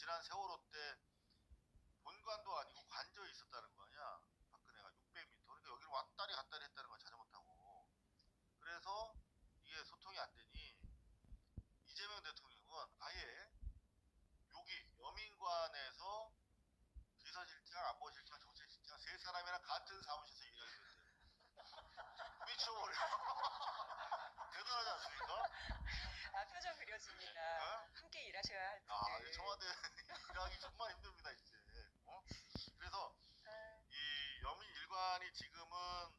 지난 세월호 때 본관도 아니고 관저에 있었다는 거 아니야. 박근혜가 600m. 그러니까 여기를 왔다리 갔다리 했다는 거야. 자전거 타고. 그래서 이게 소통이 안 되니 이재명 대통령은 아예 여기 여민관에서 비서실장, 안보실장, 정책실장 세 사람이랑 같은 사무실에서 일하게 됐대. 미쳐버려. 대단하지 않습니까? 아, 표정 그려집니다. 네? 함께 일하셔야 할 아, 분들. 이 청와대 일하기 정말 힘듭니다, 이제. 어? 그래서 아, 이 여민 일관이 지금은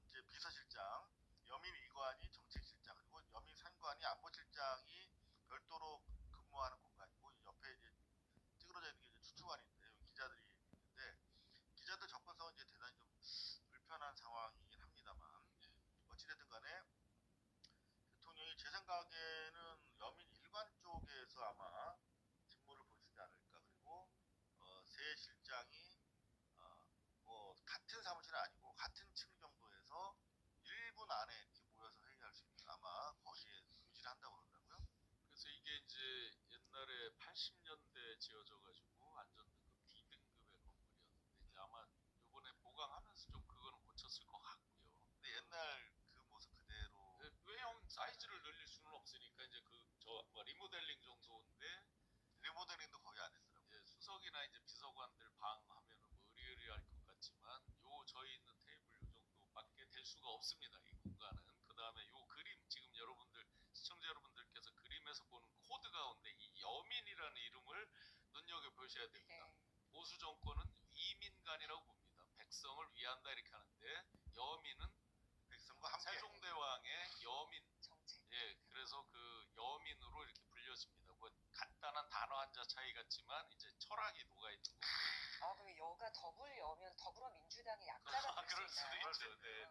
이제 비서실장, 여민 이관이 정책실장, 그리고 여민 상관이 안보실장이 별도로 근무하는 공간이고 이 옆에 이제 찌그러져 있는 게 이제 추추관인데 여기 기자들이 있는데 기자들 접근성은 이제 대단히 좀 불편한 상황이긴 합니다만 어찌됐든 간에 대통령이 제 생각에는 여민 일관 쪽에서 아마 직무를 보시지 않을까 그리고 어, 새 실장이 어, 뭐 같은 사무실은 아니고 같은 층 정도에서 1분 안에 이렇게 모여서 회의할 수 있는 아마 거기에 유지를 한다고 그러더라고요. 그래서 이게 이제 옛날에 80년대 지어져 가지고 안전등급 D등급의 건물이었는데 이제 아마 이번에 보강하면서 좀 그거는 고쳤을 것 같고요. 근데 옛날 그 모습 그대로 네, 외형 사이즈를 늘릴 수는 없으니까 이제 그저뭐 리모델링 정도인데 리모델링도 거의 안 했더라고요. 이제 수석이나 이제 비서관들 방 하면은 뭐 의리의리할 것 같지만 요 저희 있는 테이블 요 정도밖에 될 수가 없습니다. 이공간은 그 다음에 요 그림 지금 여러분들 시청자 여러분들께서 그림에서 보는 코드 가운데 이 여민이라는 이름을 보셔야 됩니다. 네. 보수 정권은 이민간이라고 봅니다. 백성을 위한다 이렇게 하는데 여민은 백성과 함께 세종대왕의 여민 정책. 예, 그래서 그 여민으로 이렇게 불려집니다. 뭐 간단한 단어 한자 차이 같지만 이제 철학이 녹아 있는 거고. 아, 그럼 여가 더불 여면 더불어민주당의 약자가 아, 될 그럴 수 수도 있나요? 있죠. 네, 네.